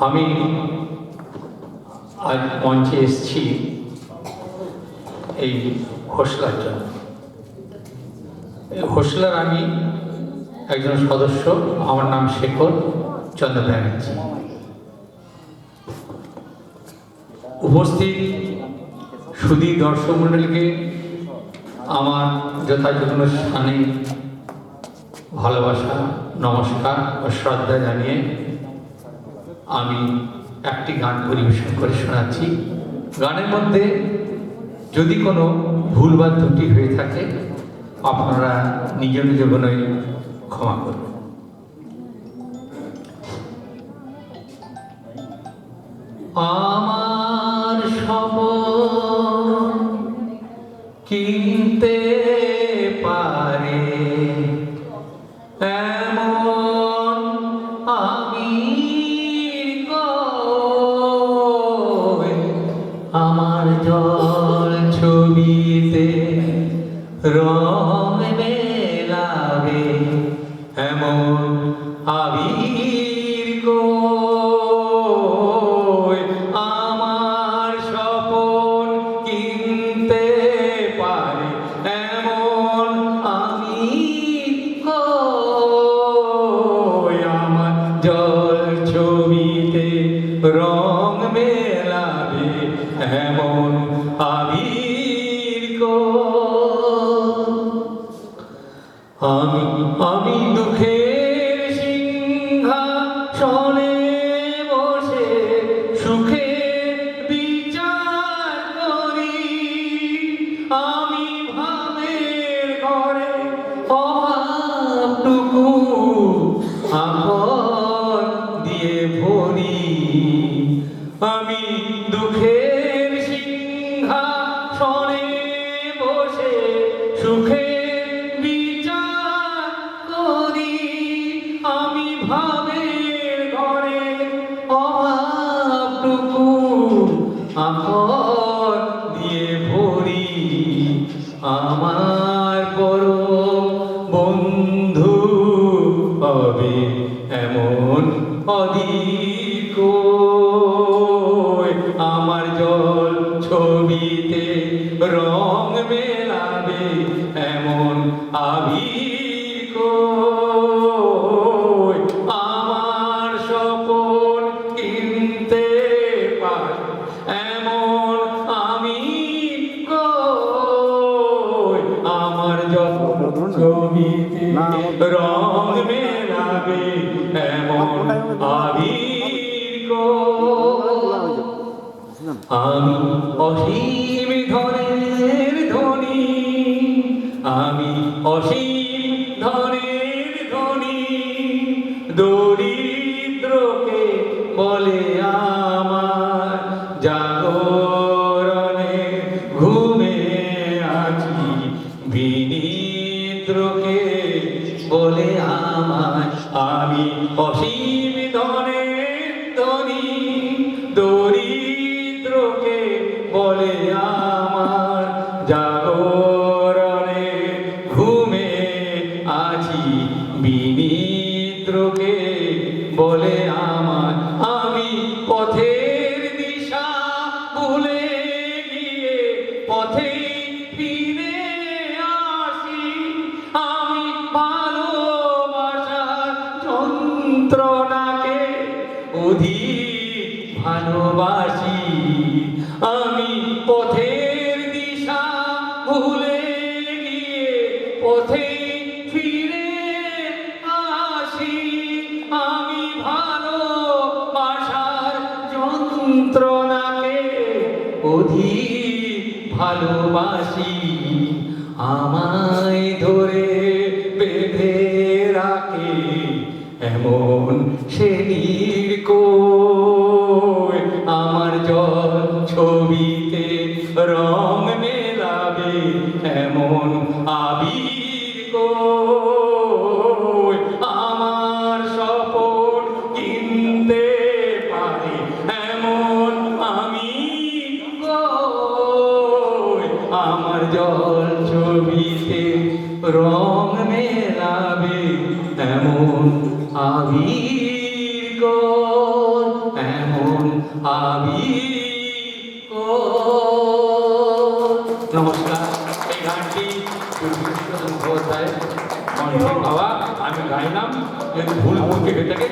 আমি আজ মঞ্চে এসেছি এই হোসলার জন্য। এই হোসলার আমি একজন সদস্য, আমার নাম শেখর চন্দ্র ব্যানার্জি। উপস্থিত সুদী দর্শক মণ্ডলীকে আমার যথাযথ স্থানে ভালোবাসা, নমস্কার ও শ্রদ্ধা জানিয়ে আমি একটি গান পরিবেশন করে শোনাচ্ছি। গানের মধ্যে যদি কোনো ভুল বা ত্রুটি হয়ে থাকে, আপনারা নিজ নিজ মনে ক্ষমা করবেন আমার রং আমি আমি দুঃখের সিংহাসনে বসে বিচার আমি ঘরে অভাবটুকু দিয়ে ভরি। আমি বসে সুখে মেলাবে এমন আবির আমার স্বপন কিনতে পার এমন আমি আমার যখন ছবিতে রং মেলাবে এমন আমি অসীম ধনের ধনী আমি অসীম ধনের ধনী, দরিদ্রকে বলে আমার জাগরণে ঘুমে আছি। বিনিদ্রকে বলে আমার আমি অসীম যন্ত্রণাকে অধিক ভালোবাসি। আমি পথের দিশা ভুলে গিয়ে পথে ফিরে আসি। আমি ভালোবাসার যন্ত্রণাকে অধিক ভালোবাসি। আমায় ধরে এমন সে আমার জল ছবিতে রং মেলাবে এমন আবির মেলাবে এমন আবির ও নমস্কার, এই গানটি মুখোপাধ্যায় কণ্ঠে বাবা আমি গাইলাম যদি ভুল ভুল থাকে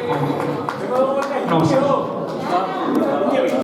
নমস্কার।